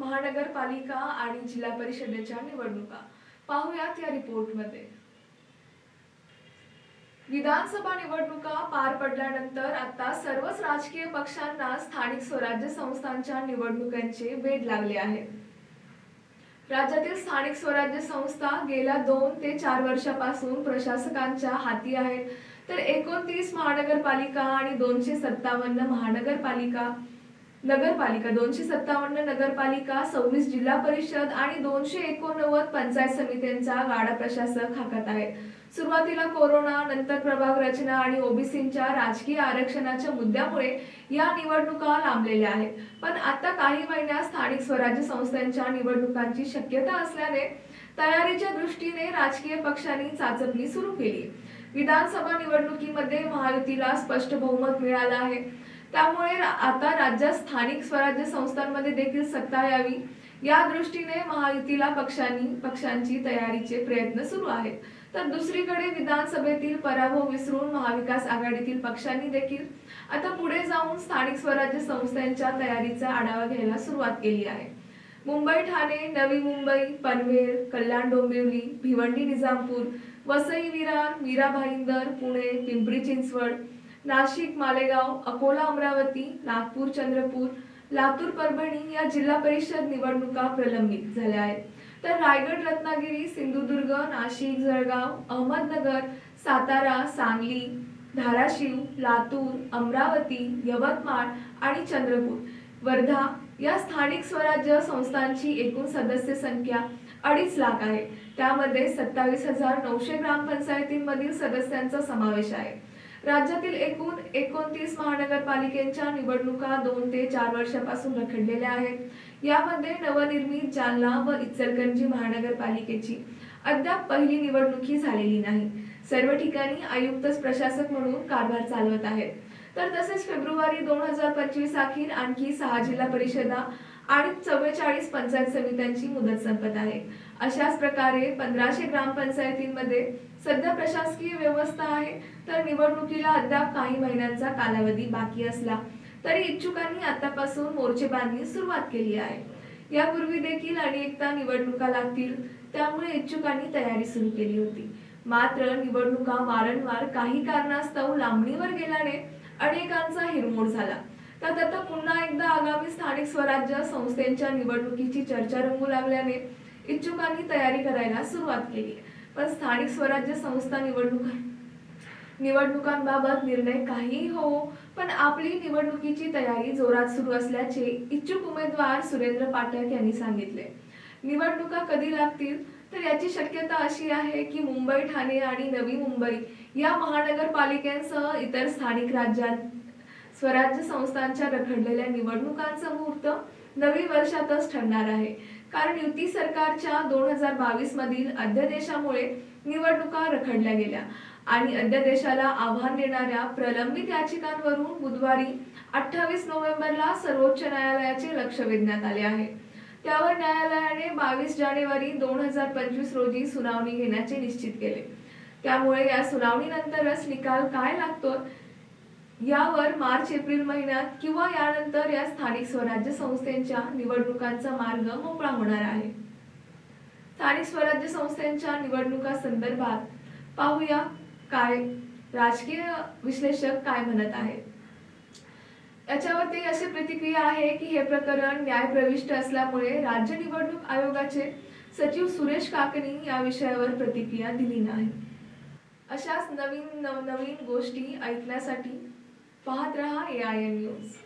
महानगरपालिका आणि जिल्हा परिषदेच्या निवडणुका. पाहुयात या रिपोर्टमध्ये. विधानसभा निवडणुका पार पडल्यानंतर आता सर्वच राजकीय पक्षांना स्थानिक स्वराज्य संस्थांच्या निवडणुकांचे वेध लागले आहे राज्यातील स्थानिक स्वराज्य संस्था गेल्या दोन ते चार वर्षापासून प्रशासकांच्या हाती आहेत. तर एकोणतीस महानगरपालिका आणि दोनशे सत्तावन्न महानगरपालिका नगरपालिका दोनशे सत्तावन्न नगरपालिका सव्वीस जिल्हा परिषद आणि दोनशे एकोणनव्वद पंचायत समित्यांचा गाडा प्रशासक हाकत आहेत सुरुवातीला कोरोना नंतर प्रभाग रचना आणि ओबीसींच्या राजकीय आरक्षणाच्या मुद्द्यामुळे या निवडणुका लांबलेल्या आहेत. पण आता काही महिन्यात स्थानिक स्वराज्य संस्थांच्या निवडणुकांची शक्यता असल्याने तयारीच्या दृष्टीने राजकीय पक्षांनी चाचपणी सुरू केली. विधानसभा निवडणुकीमध्ये महायुतीला स्पष्ट बहुमत मिळालं आहे. त्यामुळे आता राज्यात स्थानिक स्वराज्य संस्थांमध्ये देखील सत्ता यावी. या दृष्टीने महायुतीला पक्षांनी पक्षांची तयारीचे प्रयत्न सुरू आहेत. तर दुसरीकडे विधानसभेतील पराभव विसरून महाविकास आघाडीतील पक्षांनी देखील आता पुढे जाऊन स्थानिक स्वराज्य संस्थांच्या तयारीचा आढावा घ्यायला सुरुवात केली आहे. मुंबई ठाणे नवी मुंबई पनवेल कल्याण डोंबिवली भिवंडी निजामपूर वसई विरार मीरा भाईंदर पुणे पिंपरी चिंचवड नाशिक मालेगाव अकोला अमरावती नागपूर चंद्रपूर लातूर परभणी या जिल्हा परिषद निवडणुका प्रलंबित झाल्या आहेत. तर रायगड रत्नागिरी सिंधुदुर्ग नाशिक जळगाव अहमदनगर सातारा सांगली धाराशिव लातूर अमरावती यवतमाळ आणि चंद्रपूर वर्धा या स्थानिक स्वराज्य संस्थांची एकूण सदस्य संख्या अडीच लाख आहे. त्यामध्ये सत्तावीस हजार नऊशे ग्रामपंचायतींमधील सदस्यांचा समावेश आहे. राज्यातील एकूण एकोणतीस महानगरपालिकेच्या निवडणुका दोन ते चार वर्षापासून रखडलेल्या आहेत. यामध्ये नवनिर्मित जालना व इचलकरंजी महानगरपालिकेची अद्याप पहिली निवडणुकी झालेली नाही. सर्व ठिकाणी आयुक्तच प्रशासक म्हणून कारभार चालवत आहेत. तर तसेच फेब्रुवारी दोन हजार पंचवीस अखेर आणखी सहा जिल्हा परिषदा आणि चव्वेचाळीस पंचायत समित्यांची मुदत संपत आहे. अशाच प्रकारे पंधराशे ग्रामपंचायतींमध्ये सध्या प्रशासकीय व्यवस्था आहे तर निवडणुकीला अद्याप काही महिन्यांचा कालावधी बाकी असला तरी इच्छुकांनी आतापासून मोर्चे बांधणी सुरुवात केली आहे. यापूर्वी देखील अनेकदा निवडणुका लागतील त्यामुळे इच्छुकांनी तयारी सुरू केली होती. मात्र निवडणुका वारंवार काही कारणास्तव लांबणीवर गेल्याने अनेकांचा हिरमोड झाला. त्यात आता पुन्हा एकदा आगामी स्थानिक स्वराज्य संस्थेच्या निवडणुकीची चर्चा रंगू लागल्याने इच्छुकांनी तयारी करायला सुरुवात केली. पण स्थानिक स्वराज्य संस्था निवडणूक निवडणुकांबाबत निर्णय काहीही हो पण आपली निवडणुकीची तयारी जोरात सुरू असल्याचे इच्छुक उमेदवार सुरेंद्र पाठक यांनी सांगितले. निवडणुका कधी लागतील? तर याची शक्यता अशी आहे की मुंबई ठाणे आणि नवी मुंबई या महानगरपालिकांसह इतर स्थानिक राज्यात स्वराज्य संस्थांच्या रखडलेल्या निवडणुकांचा मुहूर्त नवीन वर्षातच ठरणार आहे. कारण युती सरकारच्या दोन हजार बावीस मधील अध्यादेशामुळे निवडणुका रखडल्या गेल्या आणि अध्यादेशाला आव्हान देणाऱ्या प्रलंबित याचिकांवरून बुधवारी अठ्ठावीस नोव्हेंबरला सर्वोच्च न्यायालयाचे लक्ष वेधण्यात आले आहे. त्यावर न्यायालयाने बावीस जानेवारी दोन हजार पंचवीस रोजी सुनावणी घेण्याचे निश्चित केले. त्यामुळे या सुनावणीनंतरच निकाल काय लागतो यावर मार्च एप्रिल महिन्यात किंवा यानंतर या स्थानिक स्वराज्य संस्थेच्या निवडणुकांचा मार्ग मोकळा होणार आहे. स्थानिक स्वराज्य संस्थेच्या निवडणुका संदर्भात पाहूया काय राजकीय विश्लेषक काय म्हणत आहेत. याच्यावरती अशी प्रतिक्रिया आहे की हे प्रकरण न्यायप्रविष्ट असल्यामुळे राज्य निवडणूक आयोगाचे सचिव सुरेश काकणी या विषयावर प्रतिक्रिया दिली नाही. अशाच नवीन नवनवीन गोष्टी ऐकण्यासाठी पाहत रहा ए आय एन न्यूज